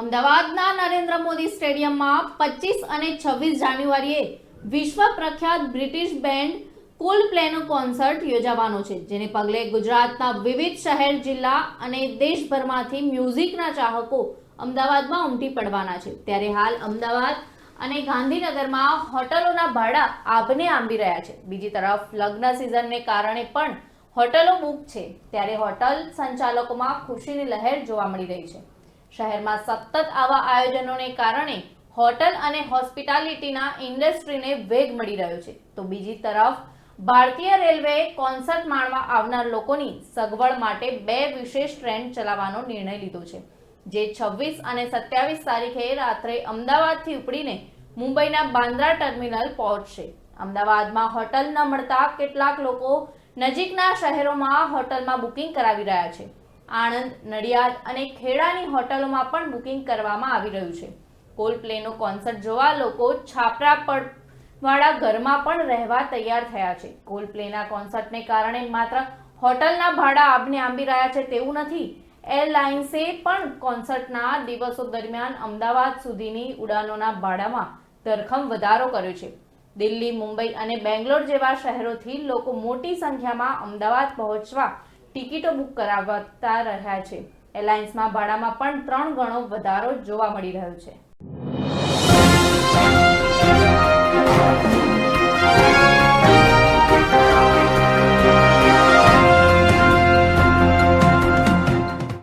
અમદાવાદના નરેન્દ્ર મોદી સ્ટેડિયમમાં પચીસ અને છવ્વીસ જાન્યુઆરીએ વિશ્વ પ્રખ્યાત બ્રિટિશ બેન્ડ કુલ પ્લેનો કોન્સર્ટ યોજાવાનો છે, જેને પગલે ગુજરાતના વિવિધ શહેર, જિલ્લા અને દેશભરમાંથી મ્યુઝિકના ચાહકો અમદાવાદમાં ઉમટી પડવાના છે. ત્યારે હાલ અમદાવાદ અને ગાંધીનગરમાં હોટલોના ભાડા આભને આંબી રહ્યા છે. બીજી તરફ લગ્ન સિઝનને કારણે પણ હોટલો બુક છે. ત્યારે હોટલ સંચાલકોમાં ખુશીની લહેર જોવા મળી રહી છે. શહેરમાં સતત આવા આયોજનોને કારણે હોટલ અને હોસ્પિટાલિટીના ઇન્ડસ્ટ્રીને વેગ મળી રહ્યો છે. તો બીજી તરફ, ભારતીય રેલવેએ કોન્સર્ટ માણવા આવનાર લોકોની સગવડ માટે બે વિશેષ ટ્રેન ચલાવવાનો નિર્ણય લીધો છે. જે છવ્વીસ અને સત્યાવીસ તારીખે રાત્રે અમદાવાદથી ઉપડીને મુંબઈના બાંદ્રા ટર્મિનલ પહોંચશે. અમદાવાદમાં હોટલ ન મળતા કેટલાક લોકો નજીકના શહેરોમાં હોટલમાં બુકિંગ કરાવી રહ્યા છે. આણંદ, નડિયાદ અને ખેડાની હોટલોમાં પણ બુકિંગ કરવામાં આવી રહ્યું છે. કોલ્ડ પ્લેનો કોન્સર્ટ જોવા લોકો છાપરા પર વાળા ઘરમાં પણ રહેવા તૈયાર થયા છે. કોલ પ્લેના કોન્સર્ટને કારણે માત્ર હોટલના ભાડા આબને આંબી રહ્યા છે તેવું નથી. એરલાઇન્સે પણ કોન્સર્ટના દિવસો દરમિયાન અમદાવાદ સુધીની ઉડાનોના ભાડામાં ધરખમ વધારો કર્યો છે. દિલ્હી, મુંબઈ અને બેંગ્લોર જેવા શહેરોથી લોકો મોટી સંખ્યામાં અમદાવાદ પહોંચવા ટિકિટો બુક કરાવતા રહ્યા છે. એરલાઇન્સમાં ભાડામાં પણ ત્રણ ગણો વધારો જોવા મળી રહ્યો છે.